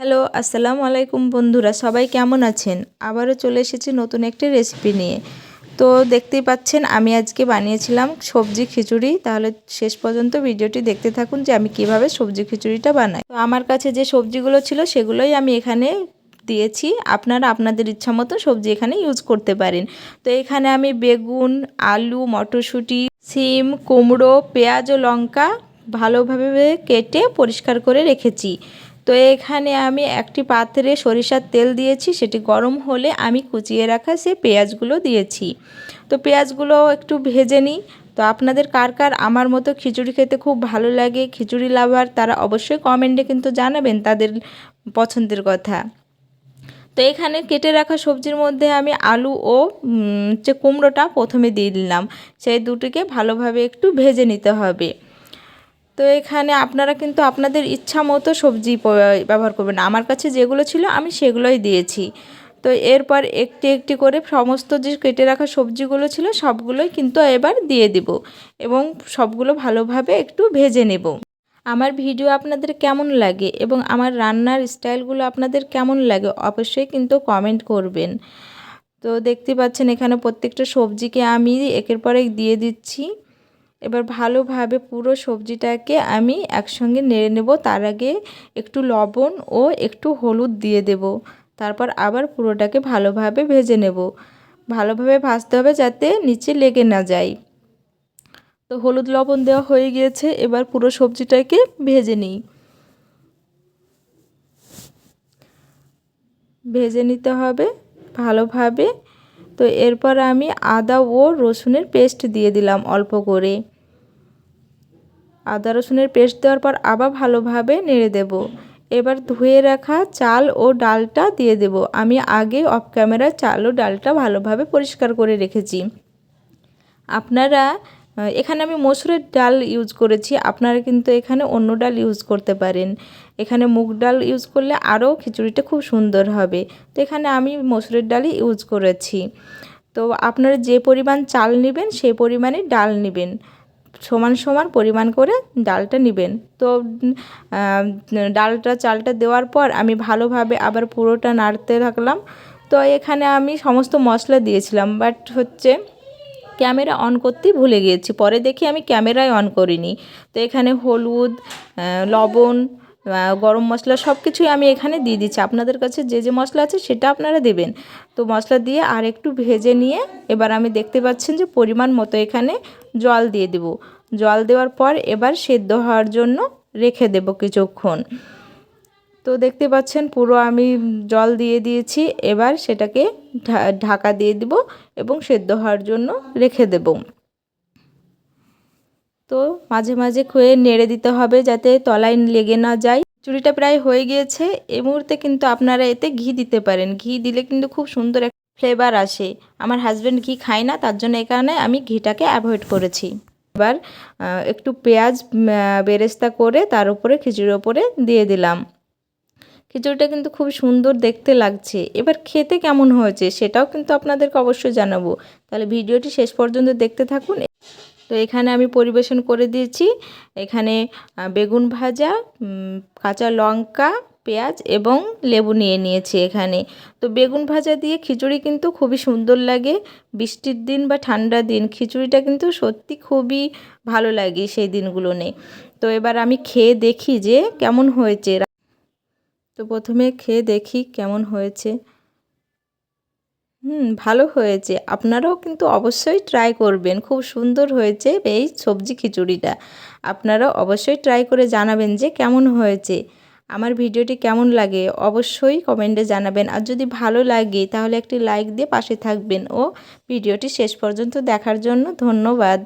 Hello, আসসালামু আলাইকুম বন্ধুরা, সবাই কেমন আছেন? আবারও চলে এসেছি নতুন একটি রেসিপি নিয়ে। তো দেখতেই পাচ্ছেন, আমি আজকে বানিয়েছিলাম সবজি খিচুড়ি। তাহলে শেষ পর্যন্ত ভিডিওটি দেখতে থাকুন যে আমি কীভাবে সবজি খিচুড়িটা বানাই। তো আমার কাছে যে সবজিগুলো ছিল, সেগুলোই আমি এখানে দিয়েছি। আপনারা আপনাদের ইচ্ছা মতো সবজি এখানে ইউজ করতে পারেন। তো এখানে আমি বেগুন, আলু, মটরশুঁটি, সিম, কুমড়ো, পেঁয়াজ ও লঙ্কা ভালোভাবে কেটে পরিষ্কার করে রেখেছি। তো এখানে আমি একটি পাত্রে সরিষার তেল দিয়েছি, সেটি গরম হলে আমি কুচিয়ে রাখা সে পেঁয়াজগুলো দিয়েছি। তো পেঁয়াজগুলো একটু ভেজে নিই। তো আপনাদের কার কার আমার মতো খিচুড়ি খেতে খুব ভালো লাগে, খিচুড়ি লাভার, তারা অবশ্যই কমেন্টে কিন্তু জানাবেন তাদের পছন্দের কথা। তো এখানে কেটে রাখা সবজির মধ্যে আমি আলু ও যে কুমড়োটা প্রথমে দিয়ে দিলাম। সেই দুটিকে ভালোভাবে একটু ভেজে নিতে হবে। তো এখানে আপনারা কিন্তু আপনাদের ইচ্ছা মতো সবজি ব্যবহার করবেন। আমার কাছে যেগুলো ছিল আমি সেগুলোই দিয়েছি। তো এরপর একটি একটি করে সমস্ত যে কেটে রাখা সবজিগুলো ছিল সবগুলোই কিন্তু এবার দিয়ে দিব এবং সবগুলো ভালোভাবে একটু ভেজে নেব। আমার ভিডিও আপনাদের কেমন লাগে এবং আমার রান্নার স্টাইলগুলো আপনাদের কেমন লাগে অবশ্যই কিন্তু কমেন্ট করবেন। তো দেখতে পাচ্ছেন এখানে প্রত্যেকটা সবজিকে আমি একের পর এক দিয়ে দিচ্ছি। এবার ভালোভাবে পুরো সবজিটাকে আমি একসঙ্গে নেড়ে নেব। তার আগে একটু লবণ ও একটু হলুদ দিয়ে দেব। তারপর আবার পুরোটাকে ভালোভাবে ভেজে নেব। ভালোভাবে ভাজতে হবে যাতে নিচে লেগে না যায়। তো হলুদ লবণ দেওয়া হয়ে গিয়েছে। এবার পুরো সবজিটাকে ভেজে নিই। ভেজে নিতে হবে ভালোভাবে। তো এরপর আমি আদা ও রসুনের পেস্ট দিয়ে দিলাম অল্প করে। আদা রসুনের পেস্ট দেওয়ার পর আবার ভালোভাবে নেড়ে দেব। এবার ধুয়ে রাখা চাল ও ডালটা দিয়ে দেব। আমি আগে অফ ক্যামেরা চাল ও ডালটা ভালোভাবে পরিষ্কার করে রেখেছি। আপনারা এখানে আমি মসুরের ডাল ইউজ করেছি। আপনারা কিন্তু এখানে অন্য ডাল ইউজ করতে পারেন। এখানে মুগ ডাল ইউজ করলে আরও খিচুড়িটা খুব সুন্দর হবে। তো এখানে আমি মসুরের ডালই ইউজ করেছি। তো আপনারা যে পরিমাণ চাল নেবেন সেই পরিমাণে ডাল নেবেন। সমান সমান পরিমাণ করে ডালটা নেবেন। তো ডালটা, চালটা দেওয়ার পর আমি ভালোভাবে আবার পুরোটা নাড়তে থাকলাম। তো, এখানে আমি সমস্ত মশলা দিয়েছিলাম বাট হচ্ছে ক্যামেরা অন করতেই ভুলে গিয়েছি। পরে দেখি আমি ক্যামেরায় অন করিনি। তো, এখানে হলুদ লবণ গরম মশলা সব কিছুই আমি এখানে দিয়ে দিচ্ছি। আপনাদের কাছে যে যে মশলা আছে সেটা আপনারা দেবেন। তো মশলা দিয়ে আর একটু ভেজে নিয়ে এবার আমি দেখতে পাচ্ছেন যে পরিমাণ মতো এখানে জল দিয়ে দেব। জল দেওয়ার পর এবার সেদ্ধ হওয়ার জন্য রেখে দেব কিছুক্ষণ। তো দেখতে পাচ্ছেন পুরো আমি জল দিয়ে দিয়েছি। এবার সেটাকে ঢাকা দিয়ে দিব এবং সেদ্ধ হওয়ার জন্য রেখে দেব। তো মাঝে মাঝে খুয়ে নেড়ে দিতে হবে যাতে তলায় লেগে না যায়। চুড়িটা প্রায় হয়ে গিয়েছে। এই মুহূর্তে কিন্তু আপনারা এতে ঘি দিতে পারেন। ঘি দিলে কিন্তু খুব সুন্দর একটা ফ্লেভার আসে। আমার হাজব্যান্ড ঘি খায় না, তার জন্য এখানে আমি ঘিটাকে অ্যাভয়েড করেছি। এবার একটু পেঁয়াজ বেরেস্তা করে তার উপরে খিচুড়ির ওপরে দিয়ে দিলাম। খিচুড়িটা কিন্তু খুব সুন্দর দেখতে লাগছে। এবার খেতে কেমন হয়েছে সেটাও কিন্তু আপনাদেরকে অবশ্যই জানাব। তাহলে ভিডিওটি শেষ পর্যন্ত দেখতে থাকুন। তো এখানে আমি পরিবেশন করে দিয়েছি। এখানে বেগুন ভাজা কাঁচা লঙ্কা, পেঁয়াজ এবং লেবু নিয়ে নিয়েছি এখানে। তো বেগুন ভাজা দিয়ে খিচুড়ি কিন্তু খুবই সুন্দর লাগে। বৃষ্টির দিন বা ঠান্ডা দিন খিচুড়িটা কিন্তু সত্যি খুবই ভালো লাগে সেই দিনগুলো নেই তো এবার আমি খেয়ে দেখি যে কেমন হয়েছে। তো প্রথমে খেয়ে দেখি কেমন হয়েছে। হুম, ভালো হয়েছে। আপনারাও কিন্তু অবশ্যই ট্রাই করবেন। খুব সুন্দর হয়েছে এই সবজি খিচুড়িটা। আপনারা অবশ্যই ট্রাই করে জানাবেন যে কেমন হয়েছে। আমার ভিডিওটি কেমন লাগে অবশ্যই কমেন্টে জানাবেন। আর যদি ভালো লাগে তাহলে একটি লাইক দিয়ে পাশে থাকবেন। ও ভিডিওটি শেষ পর্যন্ত দেখার জন্য ধন্যবাদ।